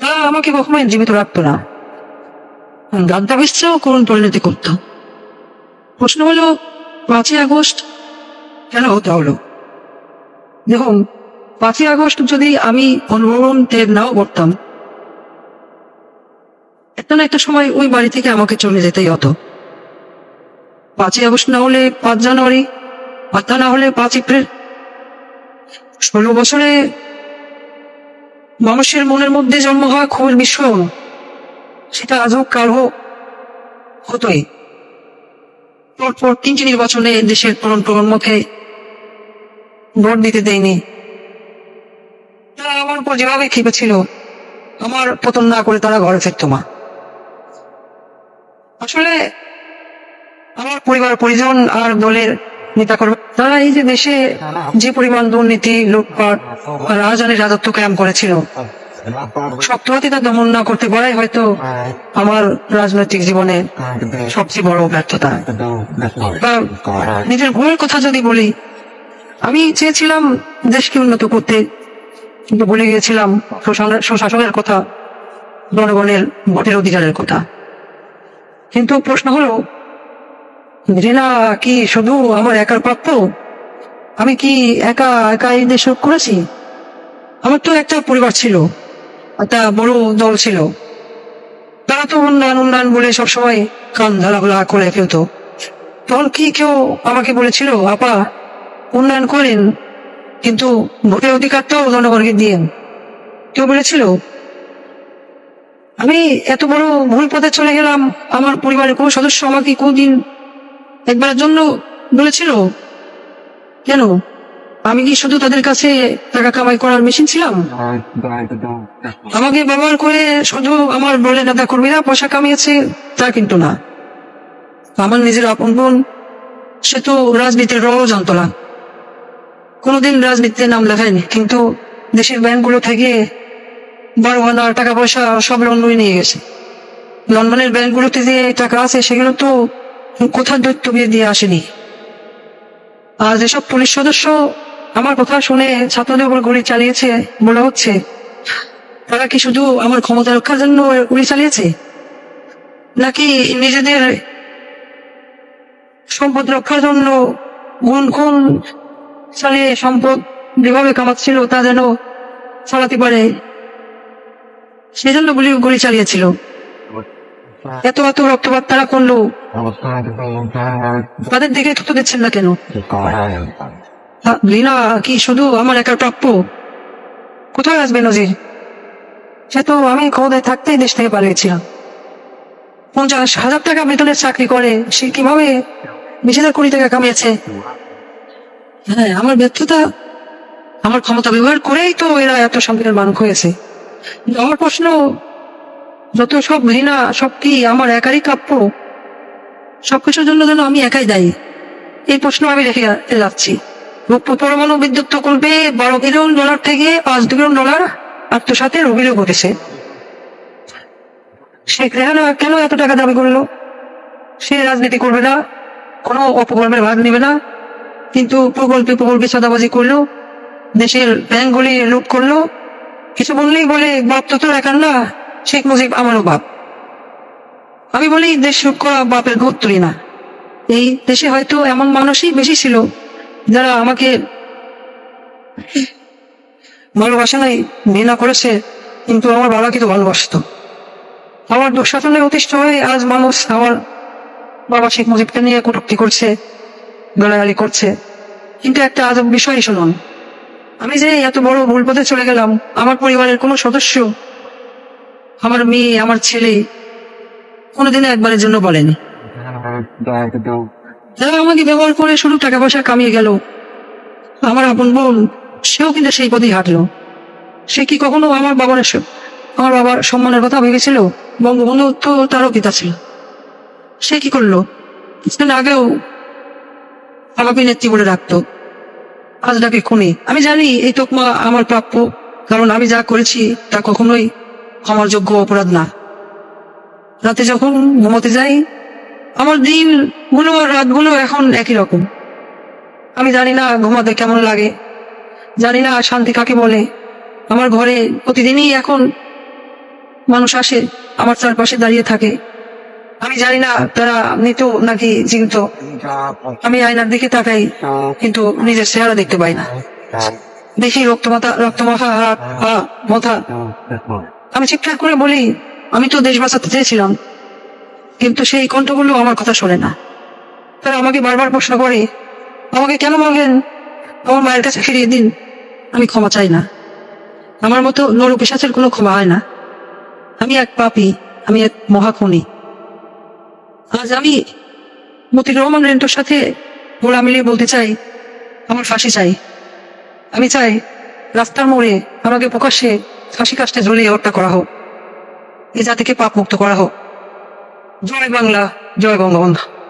তারা আমাকে কখনোই জীবিত রাখতো না। গাদ্দা বিশ্বেও করুণ পরিণতি করত। প্রশ্ন হলো, পাঁচই আগস্ট কেন হতে হলো? দেখুন, পাঁচই আগস্ট যদি আমি গণভবন ত্যাগ নাও করতাম একটা না একটা সময় ওই বাড়ি থেকে আমাকে চলে যেতেই হতো। পাঁচই আগস্ট না হলে পাঁচ জানুয়ারি, আর তা না হলে পাঁচ এপ্রিল। ষোলো বছরে মানুষের মনের মধ্যে জন্ম হওয়া খুবই বিস্ময় সেটা আজও হোক হতোই। পরপর তিনটি নির্বাচনে দেশের তরুণ প্রজন্মকে ভোট দিতে দেয়নি। তারা আমার উপর যেভাবে খেপেছিল, আমার পতন না করে তারা ঘরে ফিরত মা আসলে আমার পরিবার, পরিজন আর দলের নেতা কর্মী তারা এই যে দেশে যে পরিমাণ দুর্নীতি, লুটপাট আর রাজধানী রাজত্ব কায়াম করেছিল, শক্ত হাতে তা দমন না করতে পারাই হয়তো আমার রাজনৈতিক জীবনে সবচেয়ে বড় ব্যর্থতা। বা নিজের ভুলের কথা যদি বলি, আমি চেয়েছিলাম দেশকে উন্নত করতে, কিন্তু ভুলে গিয়েছিলাম সুশাসনের কথা, জনগণের ভোটের অধিকারের কথা। কিন্তু প্রশ্ন হলো ঘৃণা কি শুধু আমার একার প্রাপ্য? আমি কি একা একা এই দেশ করেছি? আমার তো একটা পরিবার ছিল, একটা বড় দল ছিল। তারা তো উন্নয়ন উন্নয়ন বলে সবসময় কান ধারাগুলা করে ফেলতো। তখন কি কেউ আমাকে বলেছিল, আপা, উন্নয়ন করেন, কিন্তু ভোটের অধিকারটাও জনগণকে দিয়েন। কেউ বলেছিল, আমি এত বড় ভুল পথে চলে গেলাম, আমার পরিবারের কোনো সদস্য আমাকে কোনদিন একবারের জন্য বলেছিল কেন? আমি কি শুধু তাদের কাছে টাকা কামাই করার মেশিন ছিলাম? আমাকে ব্যবহার করে শুধু আমার বলে নেতা কর্মীরা পয়সা কামিয়েছে তা কিন্তু না। আমার নিজের আপন বোন সে তো রাজনীতির রও জানতো না কোনোদিন রাজনীতিতে নাম লেখায়নি কিন্তু দেশের ব্যাংকগুলো থেকে বারো হাজার টাকা পয়সা সব লন্ডনে নিয়ে গেছে। লন্ডনের ব্যাংকগুলোতে যে টাকা আছে সেগুলো তো কোথাও দৈত্য বিয়ে দিয়ে আসেনি। আর যেসব পুলিশ সদস্য আমার কথা শুনে ছাত্রদের উপর গুলি চালিয়েছে মনে হচ্ছে। তারা কি শুধু আমার ক্ষমতা রক্ষার জন্য গুলি চালিয়েছে? নাকি নিজেদের সম্পদ রক্ষার জন্য গুণ খুন চালিয়ে সম্পদ যেভাবে কামাচ্ছিল তা যেন চালাতে পারে সেজন্য গুলি গুলি চালিয়েছিল। এত এত রক্তপাত তারা করল। তাদের দিকে তো দিচ্ছেন না কেন? লীনা কি শুধু আমার একার প্রাপ্য? কোথায় আসবে নজির? সে তো আমি ক্ষমতায় থাকতেই দেশ থেকে পালিয়েছিলাম। পঞ্চাশ হাজার টাকা বেতনের চাকরি করে, সে কীভাবে বিশ হাজার কোটি টাকা কামিয়েছে? হ্যাঁ আমার ব্যর্থতা, আমার ক্ষমতা ব্যবহার করেই তো এরা এত সংকটের মানুষ হয়েছে। আমার প্রশ্ন, যত সব ঘৃণা সব কি আমার একারই কাপ্য সবকিছুর জন্য যেন আমি একাই দায়ী। এই প্রশ্ন আমি রেখে যাচ্ছি। পরমাণু বিদ্যুৎ প্রকল্পে বারো বিলিয়ন ডলার থেকে পাঁচ বিলিয়ন ডলার আত্মসাতের অভিযোগ ঘটেছে শেখ রেহানা কেন এত টাকা দাবি করল? সে রাজনীতি করবে না, কোনো অপকর্মের ভাগ নেবে না। কিন্তু প্রকল্পে প্রকল্পে চাঁদাবাজি করল, দেশের ব্যাংকগুলি লুট করল। কিছু বললেই বলে, বাপ তো তোর একার না, শেখ মুজিব আমারও বাপ। আমি বলি, দেশ বাপের গোদ তুলি না। এই দেশে হয়তো এমন মানুষই বেশি ছিল, যারা আমাকে ভালোবাসা নাই ঘৃণা করেছে, কিন্তু আমার বাবা কিন্তু ভালোবাসতো। আমার দুঃশাসনে অতিষ্ঠ হয়ে আজ মানুষ আমার বাবা শেখ মুজিবকে নিয়ে কটুক্তি করছে, গালাগালি করছে। কিন্তু একটা আজব বিষয় শুনুন। আমি যে এত বড় ভুল পথে চলে গেলাম, আমার পরিবারের কোনো সদস্য, আমার মেয়ে, আমার ছেলে কোনোদিনও একবারের জন্য বলেনি। যারা আমাকে ব্যবহার করে শুধু টাকা পয়সা কামিয়ে গেল, আমার আপন বোন, সেও কিন্তু সেই পথেই হাঁটলো। সে কি কখনো আমার বাবার আমার বাবার সম্মানের কথা ভেবেছিল? বঙ্গবন্ধু তো তারও পিতা ছিল। সে কি করল? কিছুদিন আগেও আমাকে নেত্রী বলে রাখতো আজ ডাকে খুনি। আমি জানি এই তোকমা আমার প্রাপ্য, কারণ আমি যা করেছি তা কখনোই আমার যোগ্য অপরাধ না। রাতে যখন ঘুমোতে যাই, আমার দিনগুলো আর রাতগুলো এখন একই রকম। আমি জানি না ঘুমাতে কেমন লাগে, জানি না শান্তি কাকে বলে। আমার ঘরে প্রতিদিনই এখন মানুষ আসে, আমার চারপাশে দাঁড়িয়ে থাকে। আমি জানি না তারা মৃত নাকি জীবিত। আমি আয়নার দিকে তাকাই, কিন্তু নিজের চেহারা দেখতে পাই না। দেখি রক্তমাতা রক্তমাখা হাত, পা, মাথা। আমি চিৎকার করে বলি আমি তো দেশ বাঁচাতে চেয়েছিলাম, কিন্তু সেই কণ্ঠগুলো আমার কথা শোনে না। তারা আমাকে বারবার প্রশ্ন করে, আমাকে কেন মারলেন আমার মায়ের কাছে ফিরিয়ে দিন। আমি ক্ষমা চাই না। আমার মতো নরু পেশাচের কোনো ক্ষমা হয় না। আমি এক পাপী, আমি এক মহাখনি। আজ আমি মতিউর রহমান রেন্টোর সাথে গোলা মিলিয়ে বলতে চাই, আমার ফাঁসি চাই। আমি চাই রাস্তার মোড়ে আমাকে প্রকাশ্যে ফাঁসি কাস্টে ঝুলিয়ে হত্যা করা হোক। এ জাতিকে পাপ মুক্ত করা হোক। জয় বাংলা জয় বঙ্গবন্ধু।